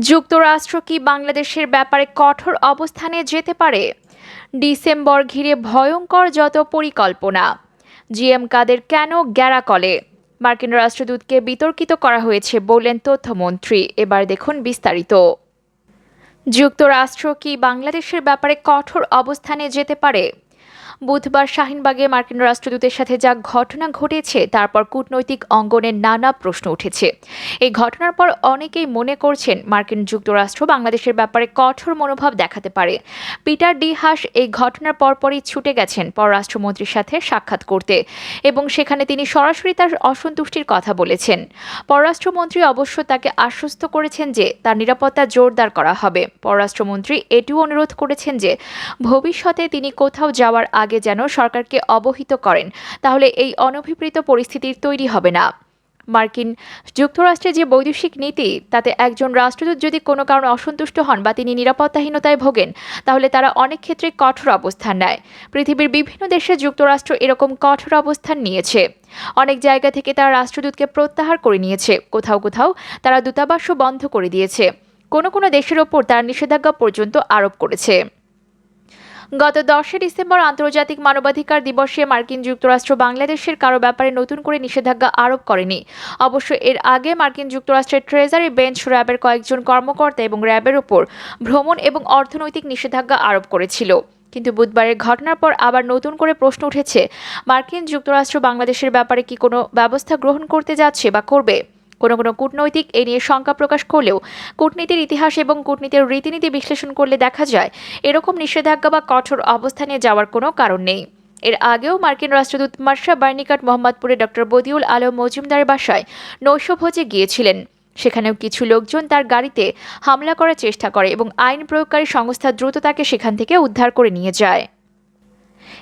যুক্তরাষ্ট্র কি বাংলাদেশের ব্যাপারে কঠোর অবস্থানে যেতে পারে? ডিসেম্বর ঘিরে ভয়ঙ্কর যত পরিকল্পনা। জিএম কাদের কেন গ্যারাকলে? মার্কিন রাষ্ট্রদূতকে বিতর্কিত করা হয়েছে বললেন তথ্যমন্ত্রী। এবার দেখুন বিস্তারিত। যুক্তরাষ্ট্র কি বাংলাদেশের ব্যাপারে কঠোর অবস্থানে যেতে পারে? বুধবার শাহিনবাগে মার্কিন রাষ্ট্রদূতের সাথে যা ঘটনা ঘটেছে, তারপর কূটনৈতিক অঙ্গনে নানা প্রশ্ন উঠেছে। এই ঘটনার পর অনেকেই মনে করছেন মার্কিন যুক্তরাষ্ট্র বাংলাদেশের ব্যাপারে কঠোর মনোভাব দেখাতে পারে। পিটার ডি হাস এই ঘটনার পরপরই ছুটে গেছেন পররাষ্ট্রমন্ত্রীর সাথে সাক্ষাৎ করতে এবং সেখানে তিনি সরাসরি তার অসন্তুষ্টির কথা বলেছেন। পররাষ্ট্রমন্ত্রী অবশ্য তাকে আশ্বস্ত করেছেন যে তার নিরাপত্তা জোরদার করা হবে। পররাষ্ট্রমন্ত্রী এটিও অনুরোধ করেছেন যে ভবিষ্যতে তিনি কোথাও যাওয়ার আগে যেন সরকারকে অবহিত করেন, তাহলে এই অনভিপ্রেত পরিস্থিতির তৈরি হবে না। মার্কিন যুক্তরাষ্ট্রের যে বৈদেশিক নীতি, তাতে একজন রাষ্ট্রদূত যদি কোনো কারণে অসন্তুষ্ট হন বা তিনি নিরাপত্তাহীনতায় ভোগেন, তাহলে তারা অনেক ক্ষেত্রে কঠোর অবস্থান নেয়। পৃথিবীর বিভিন্ন দেশে যুক্তরাষ্ট্র এরকম কঠোর অবস্থান নিয়েছে। অনেক জায়গা থেকে তারা রাষ্ট্রদূতকে প্রত্যাহার করে নিয়েছে, কোথাও কোথাও তারা দূতাবাসও বন্ধ করে দিয়েছে। কোনো কোনো দেশের ওপর তারা নিষেধাজ্ঞা পর্যন্ত আরোপ করেছে। গত দশই ডিসেম্বর আন্তর্জাতিক মানবাধিকার দিবসে মার্কিন যুক্তরাষ্ট্র বাংলাদেশের কারও ব্যাপারে নতুন করে নিষেধাজ্ঞা আরোপ করেনি। অবশ্য এর আগে মার্কিন যুক্তরাষ্ট্রের ট্রেজারি বেঞ্চ র্যাবের কয়েকজন কর্মকর্তা এবং র্যাবের ওপর ভ্রমণ এবং অর্থনৈতিক নিষেধাজ্ঞা আরোপ করেছিল। কিন্তু বুধবারের ঘটনার পর আবার নতুন করে প্রশ্ন উঠেছে, মার্কিন যুক্তরাষ্ট্র বাংলাদেশের ব্যাপারে কি কোনো ব্যবস্থা গ্রহণ করতে যাচ্ছে বা করবে? কোনো কোনো কূটনৈতিক এ নিয়ে শঙ্কা প্রকাশ করলেও কূটনীতির ইতিহাস এবং কূটনীতির রীতিনীতি বিশ্লেষণ করলে দেখা যায় এরকম নিষেধাজ্ঞা বা কঠোর অবস্থানে যাওয়ার কোনো কারণ নেই। এর আগেও মার্কিন রাষ্ট্রদূত মার্শা বার্নিকাট মোহাম্মদপুরে ডক্টর বদিউল আলম মজুমদারের বাসায় নৈশভোজে গিয়েছিলেন। সেখানেও কিছু লোকজন তার গাড়িতে হামলা করার চেষ্টা করে এবং আইন প্রয়োগকারী সংস্থা দ্রুত তাকে সেখান থেকে উদ্ধার করে নিয়ে যায়।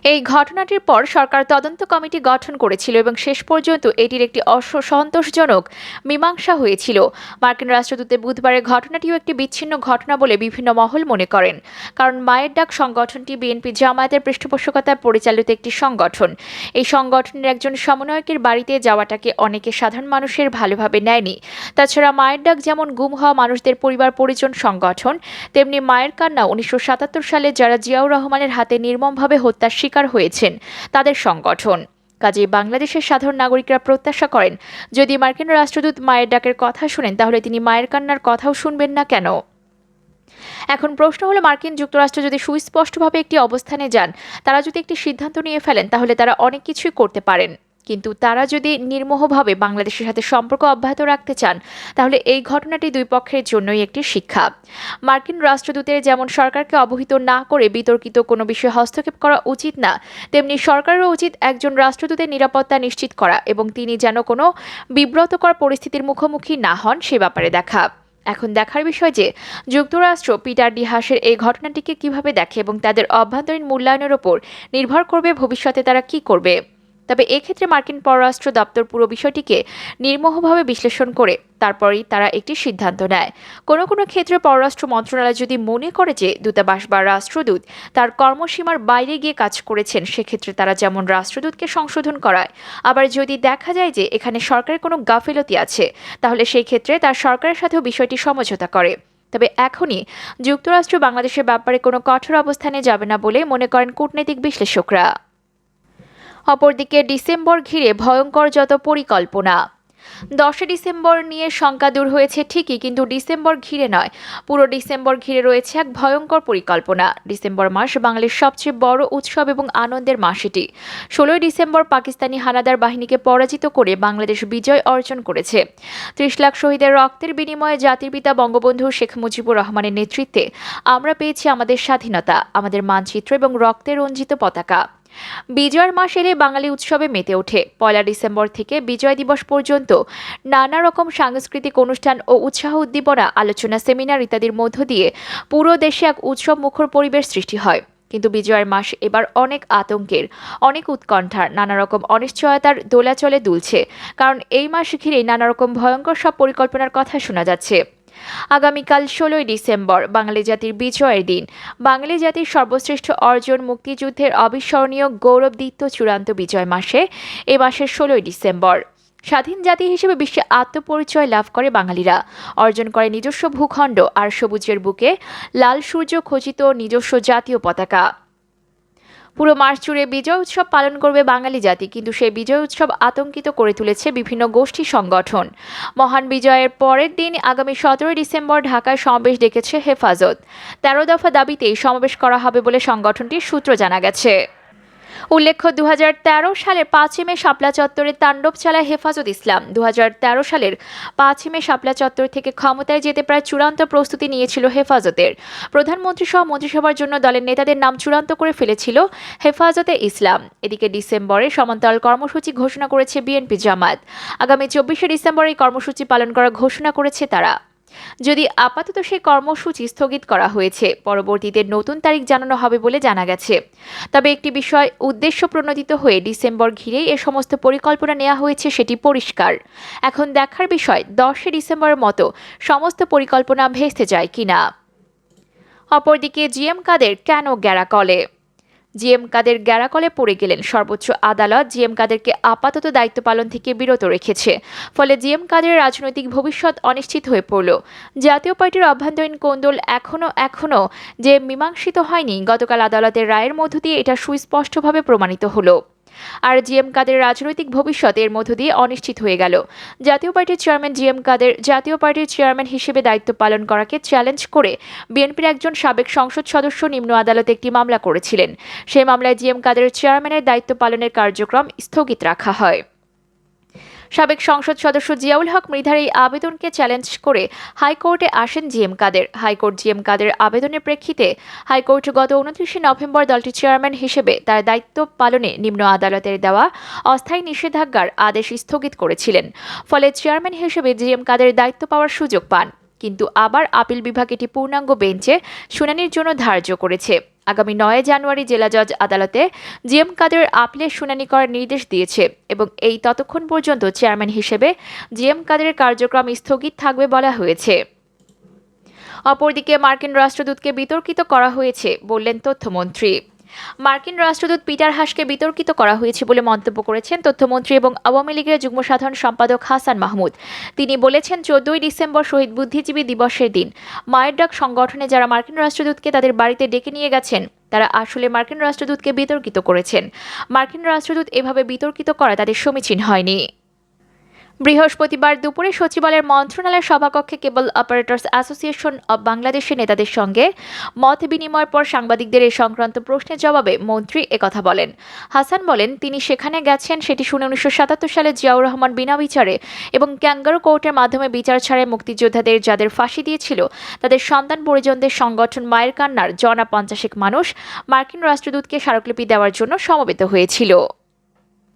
এই ঘটনাটির পর সরকার তদন্ত কমিটি গঠন করেছিল এবং শেষ পর্যন্ত এটির একটি অসন্তোষজনক মীমাংসা হয়েছিল। মার্কিন রাষ্ট্রদূতের বুধবারের ঘটনাটিও একটি বিচ্ছিন্ন ঘটনা বলে বিভিন্ন মহল মনে করেন। কারণ মায়ের ডাক সংগঠনটি বিএনপি জামায়াতের পৃষ্ঠপোষকতায় পরিচালিত একটি সংগঠন। এই সংগঠনের একজন সমন্বয়কের বাড়িতে যাওয়াটাকে অনেকে সাধারণ মানুষের ভালোভাবে নেয়নি। তাছাড়া মায়ের ডাক যেমন গুম হওয়া মানুষদের পরিবার পরিজন সংগঠন, তেমনি মায়ের কান্না উনিশশো সাতাত্তর সালে যারা জিয়াউর রহমানের হাতে নির্মমভাবে হত্যার শিকার হয়েছেন তাদের সংগঠন। কাজে বাংলাদেশের সাধারণ নাগরিকরা প্রত্যাশা করেন, যদি মার্কিন রাষ্ট্রদূত মায়ের ডাকের কথা শুনেন, তাহলে তিনি মায়ের কান্নার কথাও শুনবেন না কেন? এখন প্রশ্ন হলো, মার্কিন যুক্তরাষ্ট্র যদি সুস্পষ্টভাবে একটি অবস্থানে যান, তারা যদি একটি সিদ্ধান্ত নিয়ে ফেলেন, তাহলে তারা অনেক কিছুই করতে পারেন। কিন্তু তারা যদি নির্মোহভাবে বাংলাদেশের সাথে সম্পর্ক অব্যাহত রাখতে চান, তাহলে এই ঘটনাটি দুই পক্ষের জন্যই একটি শিক্ষা। মার্কিন রাষ্ট্রদূতের যেমন সরকারকে অবহিত না করে বিতর্কিত কোনো বিষয়ে হস্তক্ষেপ করা উচিত না, তেমনি সরকারেরও উচিত একজন রাষ্ট্রদূতের নিরাপত্তা নিশ্চিত করা এবং তিনি যেন কোনো বিব্রতকর পরিস্থিতির মুখোমুখি না হন সে ব্যাপারে দেখা। এখন দেখার বিষয় যে, যুক্তরাষ্ট্র পিটার ডিহাসের এই ঘটনাটিকে কীভাবে দেখে এবং তাদের অভ্যন্তরীণ মূল্যায়নের ওপর নির্ভর করবে ভবিষ্যতে তারা কি করবে? তবে এক্ষেত্রে মার্কিন পররাষ্ট্র দপ্তর পুরো বিষয়টিকে নির্মোহভাবে বিশ্লেষণ করে, তারপরেই তারা একটি সিদ্ধান্ত নেয়। কোনো কোনো ক্ষেত্রে পররাষ্ট্র মন্ত্রণালয় যদি মনে করে যে দূতাবাস বা রাষ্ট্রদূত তার কর্মসীমার বাইরে গিয়ে কাজ করেছেন, সেক্ষেত্রে তারা যেমন রাষ্ট্রদূতকে সংশোধন করায়, আবার যদি দেখা যায় যে এখানে সরকারের কোনো গাফিলতি আছে, তাহলে সেই ক্ষেত্রে তার সরকারের সাথেও বিষয়টি সমঝোতা করে। তবে এখনই যুক্তরাষ্ট্র বাংলাদেশের ব্যাপারে কোনো কঠোর অবস্থানে যাবে না বলে মনে করেন কূটনৈতিক বিশ্লেষকরা। অপরদিকে ডিসেম্বর ঘিরে ভয়ঙ্কর যত পরিকল্পনা। দশই ডিসেম্বর নিয়ে শঙ্কা দূর হয়েছে ঠিকই, কিন্তু ডিসেম্বর ঘিরে নয়। পুরো ডিসেম্বর ঘিরে রয়েছে এক ভয়ঙ্কর পরিকল্পনা। ডিসেম্বর মাস বাঙালির সবচেয়ে বড় উৎসব এবং আনন্দের মাস এটি। ষোলোই ডিসেম্বর পাকিস্তানি হানাদার বাহিনীকে পরাজিত করে বাংলাদেশ বিজয় অর্জন করেছে। ত্রিশ লাখ শহীদের রক্তের বিনিময়ে জাতির পিতা বঙ্গবন্ধু শেখ মুজিবুর রহমানের নেতৃত্বে আমরা পেয়েছি আমাদের স্বাধীনতা, আমাদের মানচিত্র এবং রক্তে রঞ্জিত পতাকা। বিজয়ের মাস এলে বাঙালি উৎসবে মেতে ওঠে। পয়লা ডিসেম্বর থেকে বিজয় দিবস পর্যন্ত নানা রকম সাংস্কৃতিক অনুষ্ঠান ও উৎসাহ উদ্দীপনা, আলোচনা, সেমিনার ইত্যাদির মধ্য দিয়ে পুরো দেশে এক উৎসব মুখর পরিবেশ সৃষ্টি হয়। কিন্তু বিজয়ের মাস এবার অনেক আতঙ্কের, অনেক উৎকণ্ঠার, নানা রকম অনিশ্চয়তার দোলাচলে দুলছে। কারণ এই মাস ঘিরেই নানা রকম ভয়ঙ্কর সব পরিকল্পনার কথা শোনা যাচ্ছে। আগামীকাল ষোলোই ডিসেম্বর, বাঙালি জাতির বিজয়ের দিন। বাঙালি জাতির সর্বশ্রেষ্ঠ অর্জন মুক্তিযুদ্ধের অবিস্মরণীয় গৌরবদীপ্ত চূড়ান্ত বিজয় মাসে এ মাসের ষোলোই ডিসেম্বর। স্বাধীন জাতি হিসেবে বিশ্বে আত্মপরিচয় লাভ করে বাঙালিরা। অর্জন করে নিজস্ব ভূখণ্ড আর সবুজের বুকে লাল সূর্য খচিত নিজস্ব জাতীয় পতাকা। পুরো মাস জুড়ে বিজয় উৎসব পালন করবে বাঙালি জাতি, কিন্তু সেই বিজয় উৎসব আতঙ্কিত করে তুলেছে বিভিন্ন গোষ্ঠী সংগঠন। মহান বিজয়ের পরের দিন আগামী সতেরোই ডিসেম্বর ঢাকায় সমাবেশ ডেকেছে হেফাজত। তেরো দফা দাবিতেই সমাবেশ করা হবে বলে সংগঠনটির সূত্র জানা গেছে। উল্লেখ্য দু হাজার তেরো সালের পাঁচই মে শাপলা চত্বরে তাণ্ডব চালায় হেফাজত ইসলাম। দু হাজার তেরো সালের পাঁচই মে শাপলা চত্বর থেকে ক্ষমতায় যেতে প্রায় চূড়ান্ত প্রস্তুতি নিয়েছিল হেফাজতের। প্রধানমন্ত্রী সহ মন্ত্রিসভার জন্য দলের নেতাদের নাম চূড়ান্ত করে ফেলেছিল হেফাজতে ইসলাম। এদিকে ডিসেম্বরে সমান্তরাল কর্মসূচি ঘোষণা করেছে বিএনপি জামাত। আগামী চব্বিশে ডিসেম্বর এই কর্মসূচি পালন করার ঘোষণা করেছে তারা। যদি আপাতত সেই কর্মসূচি স্থগিত করা হয়েছে, পরবর্তীতে নতুন তারিখ জানানো হবে বলে জানা গেছে। তবে একটি বিষয় উদ্দেশ্য প্রণোদিত হয়ে ডিসেম্বর ঘিরেই এ সমস্ত পরিকল্পনা নেওয়া হয়েছে সেটি পরিষ্কার। এখন দেখার বিষয়, দশই ডিসেম্বরের মতো সমস্ত পরিকল্পনা ভেস্তে যায় কিনা? অপরদিকে জিএম কাদের কেন গ্যারাকলে? জিএম কাদের গ্যারাকলে পড়ে গেলেন। সর্বোচ্চ আদালত জিএম কাদেরকে আপাতত দায়িত্ব পালন থেকে বিরত রেখেছে। ফলে জিএম কাদের রাজনৈতিক ভবিষ্যৎ অনিশ্চিত হয়ে পড়ল। জাতীয় পার্টির অভ্যন্তরীণ কোন্দল এখনও এখনও যে মীমাংসিত হয়নি, গতকাল আদালতের রায়ের মধ্য দিয়ে এটা সুস্পষ্টভাবে প্রমাণিত হলো। আর জিএম কাদের রাজনৈতিক ভবিষ্যৎ এর মধ্য দিয়ে অনিশ্চিত হয়ে গেল। জাতীয় পার্টির চেয়ারম্যান জিএম কাদের জাতীয় পার্টির চেয়ারম্যান হিসেবে দায়িত্ব পালন করাকে চ্যালেঞ্জ করে বিএনপির একজন সাবেক সংসদ সদস্য নিম্ন আদালতে একটি মামলা করেছিলেন। সেই মামলায় জিএম কাদের চেয়ারম্যানের দায়িত্ব পালনের কার্যক্রম স্থগিত রাখা হয়। সাবেক সংসদ সদস্য জিয়াউল হক মৃধার এই আবেদনকে চ্যালেঞ্জ করে হাইকোর্টে আসেন GM Kader. High court GM Kader আবেদনের প্রেক্ষিতে হাইকোর্ট গত উনত্রিশে নভেম্বর দলটির চেয়ারম্যান হিসেবে তার দায়িত্ব পালনে নিম্ন আদালতের দেওয়া অস্থায়ী নিষেধাজ্ঞার আদেশ স্থগিত করেছিলেন। ফলে চেয়ারম্যান হিসেবে জিএম কাদের দায়িত্ব পাওয়ার সুযোগ পান। কিন্তু আবার আপিল বিভাগ এটি পূর্ণাঙ্গ বেঞ্চে শুনানির জন্য ধার্য করেছে। আগামী নয় জানুয়ারি জেলা জজ আদালতে জিএম কাদের আপিলের শুনানি করার নির্দেশ দিয়েছে এবং এই ততক্ষণ পর্যন্ত চেয়ারম্যান হিসেবে জিএম কাদের কার্যক্রম স্থগিত থাকবে বলা হয়েছে। অপরদিকে মার্কিন রাষ্ট্রদূতকে বিতর্কিত করা হয়েছে বললেন তথ্যমন্ত্রী। মার্কিন রাষ্ট্রদূত পিটার হাসকে বিতর্কিত করা হয়েছে বলে মন্তব্য করেছেন তথ্যমন্ত্রী এবং আওয়ামী লীগের যুগ্ম সাধারণ সম্পাদক হাসান মাহমুদ। তিনি বলেছেন, চোদ্দই ডিসেম্বর শহীদ বুদ্ধিজীবী দিবসের দিন। মায়ের ডাক সংগঠনে যারা মার্কিন রাষ্ট্রদূতকে তাদের বাড়িতে ডেকে নিয়ে গেছেন, তারা আসলে মার্কিন রাষ্ট্রদূতকে বিতর্কিত করেছেন। মার্কিন রাষ্ট্রদূত এভাবে বিতর্কিত করা তাদের সমীচীন হয়নি। বৃহস্পতিবার দুপুরে সচিবালয়ের মন্ত্রণালয়ের সভাকক্ষে কেবল অপারেটর্স অ্যাসোসিয়েশন অব বাংলাদেশের নেতাদের সঙ্গে মত বিনিময়ের পর সাংবাদিকদের এ সংক্রান্ত প্রশ্নের জবাবে মন্ত্রী একথা বলেন। হাসান বলেন, তিনি সেখানে গেছেন, সেটি শুনে উনিশশো সাতাত্তর সালে জিয়াউর রহমান বিনা বিচারে এবং ক্যাঙ্গারু কোর্টের মাধ্যমে বিচার ছাড়াই মুক্তিযোদ্ধাদের যাদের ফাঁসি দিয়েছিল, তাদের সন্তান পরিজনদের সংগঠন মায়ের কান্নার জনা পঞ্চাশেক মানুষ মার্কিন রাষ্ট্রদূতকে স্মারকলিপি দেওয়ার জন্য সমবেত হয়েছিল।